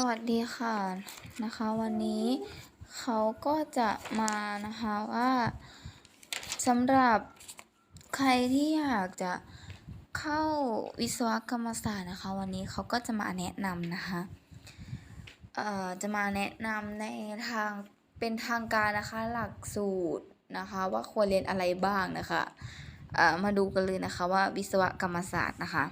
สวัสดีค่ะนะคะ วันนี้เขาก็จะมานะคะว่าสำหรับใครที่อยากจะเข้าวิศวกรรมศาสตร์นะคะ วันนี้เขาก็จะมาแนะนำนะคะเอ่อจะมาแนะนำในทางเป็นทางการนะคะหลักสูตรนะคะว่าควรเรียนอะไรบ้างนะคะเอ่อมาดูกันเลยนะคะว่าวิศวกรรมศาสตร์นะคะ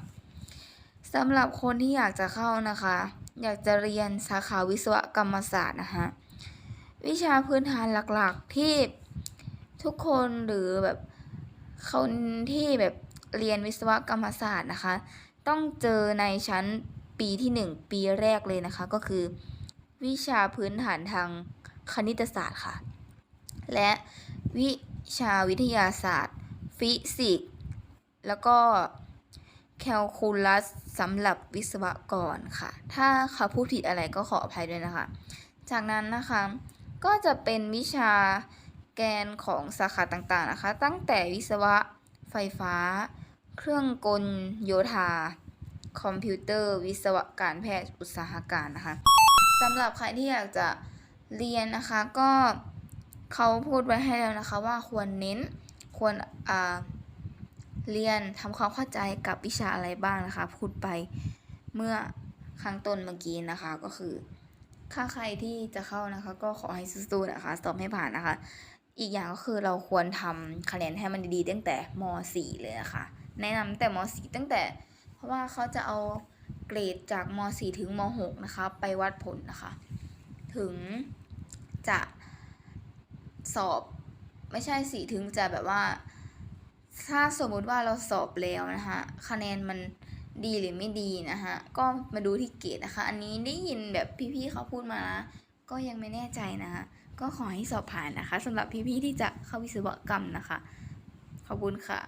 สำหรับคนที่อยากจะเข้านะคะ อยากจะเรียนสาขาวิศวกรรมศาสตร์นะคะวิชาพื้นฐานหลักๆที่ทุกคนหรือแบบคนที่แบบเรียนวิศวกรรมศาสตร์นะคะ ต้องเจอในชั้นปีที่ 1 ปีแรกเลยนะคะ ก็คือ วิชาพื้นฐานทางคณิตศาสตร์ค่ะ และวิชาวิทยาศาสตร์ ฟิสิกส์แล้วก็ แคลคูลัสสำหรับวิศวกรค่ะ ถ้าเขาพูดผิดอะไรก็ขออภัยด้วยนะคะ จากนั้นนะคะก็จะเป็นวิชาแกนของสาขาต่างๆนะคะ ตั้งแต่วิศวะไฟฟ้า เครื่องกลโยธา คอมพิวเตอร์ วิศวการแพทย์อุตสาหการนะคะสำหรับใครที่อยากจะเรียนนะคะก็เขาพูดไว้ให้แล้วนะคะว่าควรเน้นควรอ่า เรียนทำความเข้าใจกับวิชาอะไรบ้างนะคะ พูดไปเมื่อข้งต้นเมื่อกี้นะคะก็คือถ้าใครที่จะเข้านะคะ ก็ขอให้สู้ๆนะคะสอบให้ผ่านนะคะ อีกอย่างก็คือเราควรทำคะแนนให้มันดีๆตั้งแต่ม .4 เลยนะคะแนะนำแต่ม .4 ตั้งแต่ เพราะว่าเขาจะเอาเกรดจากม .4 ถึงม .6 นะคะ ไปวัดผลนะคะ ถึงจะสอบไม่ใช่สิถึงจะแบบว่า ถ้าสมมุติว่าเราสอบแล้วนะคะคะแนนมันดีหรือไม่ดีนะคะก็มาดูที่เกรดนะคะ อันนี้ได้ยินแบบพี่ๆเขาพูดมานะก็ยังไม่แน่ใจนะคะก็ขอให้สอบผ่านนะคะสำหรับพี่ๆที่จะเข้าวิศวกรรมนะคะ ขอบคุณค่ะ